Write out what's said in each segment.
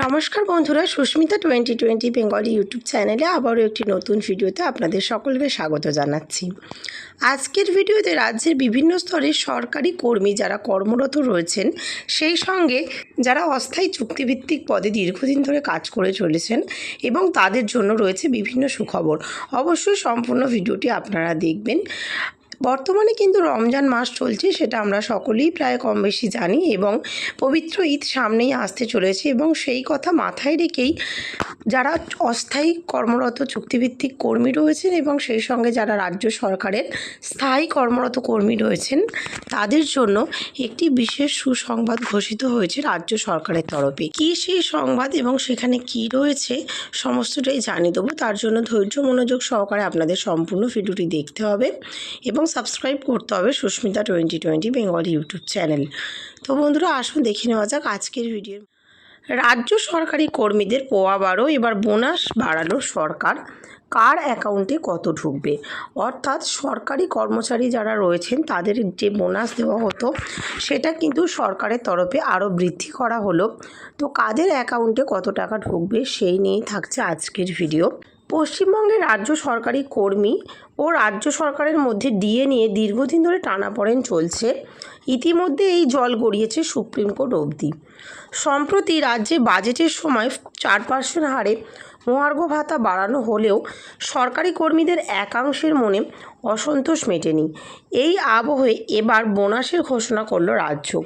নমস্কার বন্ধুরা, Susmita twenty twenty Bengali YouTube চ্যানেলে আবারও একটি নতুন ভিডিওতে আপনাদের সকলকে স্বাগত জানাচ্ছি। আজকের ভিডিওতে রাজ্যের বিভিন্ন স্তরের সরকারি কর্মী যারা কর্মরত রয়েছেন, সেই সঙ্গে যারা অস্থায়ী চুক্তিভিত্তিক পদে দীর্ঘদিন ধরে কাজ করে চলেছেন এবং তাদের জন্য রয়েছে বিভিন্ন সুখবর। অবশ্যই সম্পূর্ণ ভিডিওটি আপনারা দেখবেন। বর্তমানে কিন্তু রমজান মাস চলছে, সেটা আমরা সকলেই প্রায় কম বেশি জানি এবং পবিত্র ঈদ সামনেই আসতে চলেছে এবং সেই কথা মাথায় রেখেই যারা অস্থায়ী কর্মরত চুক্তিভিত্তিক কর্মী রয়েছেন এবং সেই সঙ্গে যারা রাজ্য সরকারের স্থায়ী কর্মরত কর্মী রয়েছেন, তাদের জন্য একটি বিশেষ সুসংবাদ ঘোষিত হয়েছে রাজ্য সরকারের তরফে। কী সেই সংবাদ এবং সেখানে কি রয়েছে সমস্তটাই জানিয়ে দেবো। তার জন্য ধৈর্য, মনোযোগ সহকারে আপনাদের সম্পূর্ণ ভিডিওটি দেখতে হবে এবং সাবস্ক্রাইব করতে হবে Susmita twenty twenty Bengal YouTube channel. তো বন্ধুরা, আসুন দেখে নেওয়া যাক আজকের ভিডিও রাজ্য সরকারি কর্মীদের পোয়া বারো এবার বোনাস বাড়ালো সরকার। কার অ্যাকাউন্টে কত ঢুকবে? অর্থাৎ সরকারি কর্মচারী যারা রয়েছেন, তাদের যে বোনাস দেওয়া হতো, সেটা কিন্তু সরকারের তরফে আরও বৃদ্ধি করা হলো। তো কাদের অ্যাকাউন্টে কত টাকা ঢুকবে, সেই নিয়েই থাকছে আজকের ভিডিও। পশ্চিমবঙ্গের রাজ্য সরকারি কর্মী ও রাজ্য সরকারের মধ্যে ডিএ নিয়ে দীর্ঘদিন ধরে টানাপড়েন চলছে। ইতিমধ্যে এই জল গড়িয়েছে সুপ্রিম কোর্ট অবধি। সম্প্রতি রাজ্যে বাজেটের সময় চার পার্সেন্ট হারে মহার্ঘ ভাতা বাড়ানো হলেও সরকারি কর্মীদের একাংশের মনে অসন্তোষ মেটেনি। এই আবহে এবার বোনাসের ঘোষণা করল রাজ্য।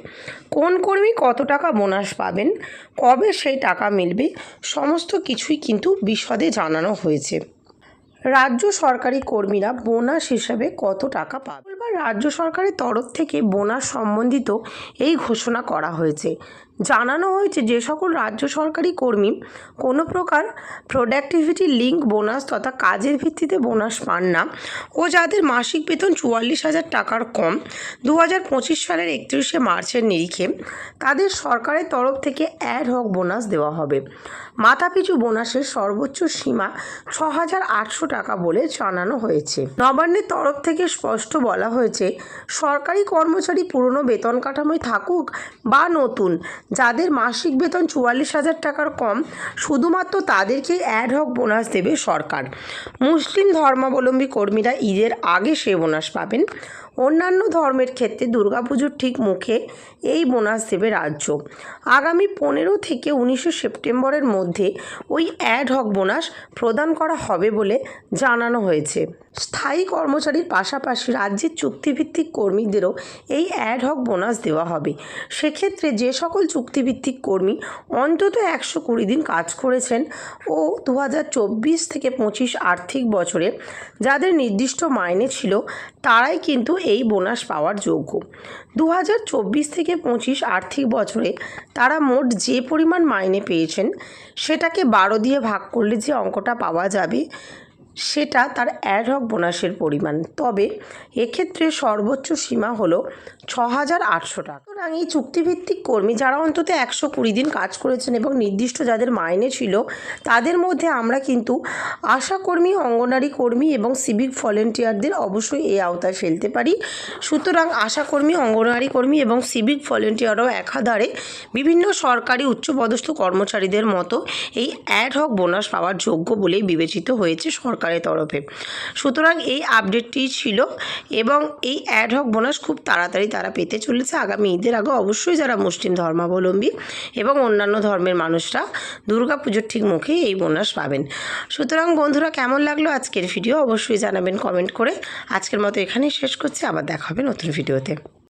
কোন কর্মী কত টাকা বোনাস পাবেন, কবে সেই টাকা মিলবে, সমস্ত কিছুই কিন্তু বিশদে জানানো হয়েছে। রাজ্য সরকারি কর্মীরা বোনাস হিসাবে কত টাকা পাবে? রাজ্য সরকারের তরফ থেকে বোনাস সম্বন্ধিত এই ঘোষণা করা হয়েছে। জানানো হয়েছে যে সকল রাজ্য সরকারি কর্মী কোনো প্রকার প্রোডাক্টিভিটি লিঙ্ক বোনাস তথা কাজের ভিত্তিতে বোনাস পান না ও যাদের মাসিক বেতন চুয়াল্লিশ হাজার টাকার কম দু হাজার পঁচিশ সালের একত্রিশে মার্চের নিরিখে তাদের সরকারের তরফ থেকে অ্যাড হক বোনাস দেওয়া হবে। মাথাপিছু বোনাসের সর্বোচ্চ সীমা ছ হাজার আটশো টাকা বলে জানানো হয়েছে। নবান্নের তরফ থেকে স্পষ্ট বলা হয়েছে, সরকারি কর্মচারী পুরনো বেতন কাঠামোয় থাকুক বা নতুন যাদের মাসিক বেতন চুয়াল্লিশ হাজার টাকার কম, শুধুমাত্র তাদেরকেই অ্যাড হক বোনাস দেবে সরকার। মুসলিম ধর্মাবলম্বী কর্মীরা ঈদের আগে সে বোনাস পাবেন। অন্যান্য ধর্মের ক্ষেত্রে দুর্গাপুজোর ঠিক মুখে এই বোনাস দেবে রাজ্য। আগামী পনেরো থেকে উনিশে সেপ্টেম্বরের মধ্যে ওই অ্যাড হক বোনাস প্রদান করা হবে বলে জানানো হয়েছে। স্থায়ী কর্মচারীর পাশাপাশি রাজ্যের চুক্তিভিত্তিক কর্মীদেরও এই অ্যাড হক বোনাস দেওয়া হবে। সেক্ষেত্রে যে সকল চুক্তিভিত্তিক কর্মী অন্তত একশো কুড়ি দিন কাজ করেছেন ও দু থেকে পঁচিশ আর্থিক বছরে যাদের নির্দিষ্ট মাইনে ছিল, তারাই কিন্তু এই বোনাস পাওয়ার যোগ্য। দু থেকে পঁচিশ আর্থিক বছরে তারা মোট যে পরিমাণ মাইনে পেয়েছেন, সেটাকে বারো দিয়ে ভাগ করলে যে অঙ্কটা পাওয়া যাবে সেটা তার অ্যাডহক বোনাসের পরিমাণ। তবে এক্ষেত্রে সর্বোচ্চ সীমা হলো ছ হাজার আটশো টাকা। সুতরাং এই চুক্তিভিত্তিক কর্মী যারা অন্তত একশো কুড়ি দিন কাজ করেছেন এবং নির্দিষ্ট যাদের মাইনে ছিল, তাদের মধ্যে আমরা কিন্তু আশাকর্মী অঙ্গনারী কর্মী এবং সিভিক ভলেন্টিয়ারদের অবশ্যই এই আওতায় ফেলতে পারি। সুতরাং আশাকর্মী অঙ্গনওয়াড়ি কর্মী এবং সিভিক ভলেন্টিয়ারও একাধারে বিভিন্ন সরকারি উচ্চপদস্থ কর্মচারীদের মতো এই অ্যাডহক বোনাস পাওয়ার যোগ্য বলেই বিবেচিত হয়েছে সরকারের তরফে। সুতরাং এই আপডেটটি ছিল এবং এই অ্যাড হক বোনাস খুব তাড়াতাড়ি তারা পেতে চলেছে। আগামী ঈদের আগে অবশ্যই যারা মুসলিম ধর্মাবলম্বী এবং অন্যান্য ধর্মের মানুষরা দুর্গা পুজোর ঠিক মুখে এই বোনাস পাবেন। সুতরাং বন্ধুরা, কেমন লাগল আজকের ভিডিও অবশ্যই জানাবেন কমেন্ট করে। আজকের মতো এখানেই শেষ করছি। আবার দেখা হবে নতুন ভিডিওতে